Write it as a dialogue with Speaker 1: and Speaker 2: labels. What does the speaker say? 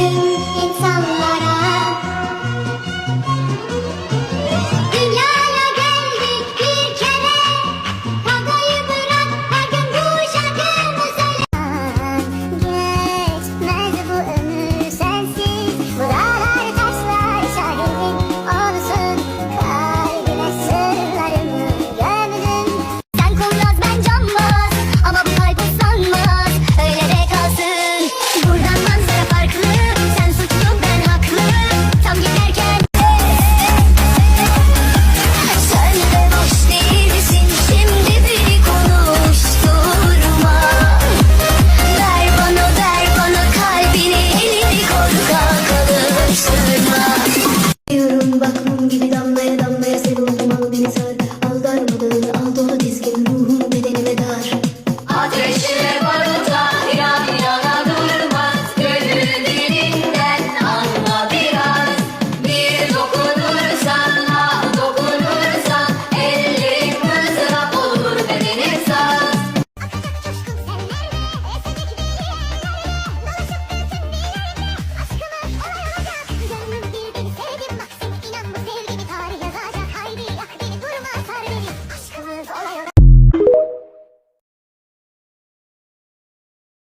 Speaker 1: bütün insanlara